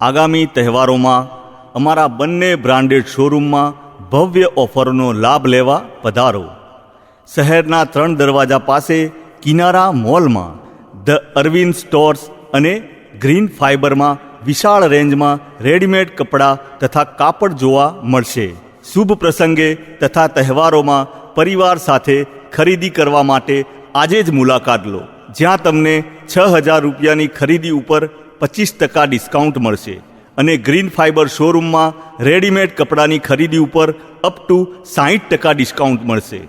આગામી તહેવારોમાં અમારા બંને બ્રાન્ડેડ શોરૂમમાં ભવ્ય ઓફરનો લાભ લેવા પધારો. શહેરના ત્રણ દરવાજા પાસે કિનારા મોલમાં, ધ અરવિંદ સ્ટોર્સ અને ગ્રીન ફાઇબરમાં વિશાળ રેન્જમાં રેડીમેડ કપડાં તથા કાપડ જોવા મળશે. શુભ પ્રસંગે તથા તહેવારોમાં પરિવાર સાથે ખરીદી કરવા માટે આજે જ મુલાકાત લો, જ્યાં તમને છ હજાર રૂપિયાની ખરીદી ઉપર પચીસ ટકા ડિસ્કાઉન્ટ મળશે અને ગ્રીન ફાઇબર શોરૂમમાં રેડીમેડ કપડાની ખરીદી ઉપર અપ ટુ સાહીઠ ટકા ડિસ્કાઉન્ટ મળશે.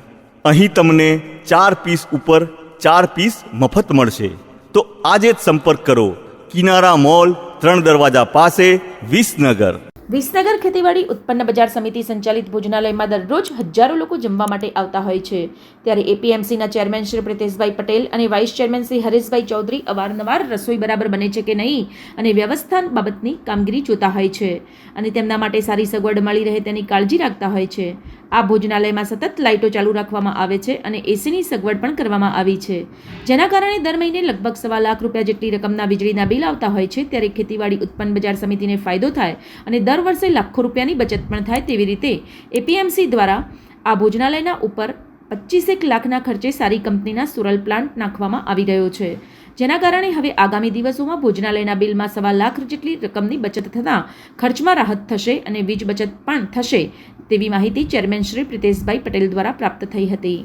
અહીં તમને ચાર પીસ ઉપર ચાર પીસ મફત મળશે. તો આજે જ સંપર્ક કરો કિનારા મોલ ત્રણ દરવાજા પાસે વિસનગર. વિસનગર ખેતીવાડી ઉત્પન્ન બજાર સમિતિ સંચાલિત ભોજનાલયમાં દરરોજ હજારો લોકો જમવા માટે આવતા હોય છે. ત્યારે એપીએમસીના ચેરમેન શ્રી પ્રિતેશભાઈ પટેલ અને વાઇસ ચેરમેન શ્રી હરેશભાઈ ચૌધરી અવારનવાર રસોઈ બરાબર બને છે કે નહીં અને વ્યવસ્થાન બાબતની કામગીરી જોતા હોય છે અને તેમના માટે સારી સગવડ મળી રહે તેની કાળજી રાખતા હોય છે. આ ભોજનાલયમાં સતત લાઇટો ચાલુ રાખવામાં આવે છે અને એસીની સગવડ પણ કરવામાં આવી છે. જેના કારણે દર મહિને લગભગ સવા લાખ રૂપિયા જેટલી રકમના વીજળીના બિલ આવતા હોય છે, ત્યારે ખેતીવાડી ઉત્પન્ન બજાર સમિતિને ફાયદો થાય અને દર વર્ષે લાખો રૂપિયાની બચત પણ થાય તેવી રીતે એપીએમસી દ્વારા આ ભોજનાલયના ઉપર પચીસેક લાખના ખર્ચે સારી કંપનીના સુરલ પ્લાન્ટ નાખવામાં આવી રહ્યો છે. જેના કારણે હવે આગામી દિવસોમાં ભોજનાલયના બિલમાં સવા લાખ જેટલી રકમની બચત થતાં ખર્ચમાં રાહત થશે અને વીજ બચત પણ થશે તેવી માહિતી ચેરમેન શ્રી પ્રિતેશભાઈ પટેલ દ્વારા પ્રાપ્ત થઈ હતી.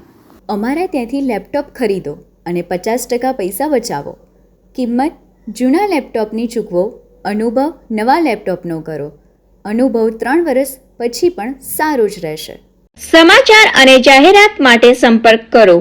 અમારા ત્યાંથી લેપટોપ ખરીદો અને પચાસ ટકા પૈસા બચાવો. કિંમત જૂના લેપટોપની ચૂકવો અનુભવ નવા લેપટોપનો કરો. અનુભવ ત્રણ વર્ષ પછી પણ સારો જ રહેશે. સમાચાર અને જાહેરાત માટે સંપર્ક કરો.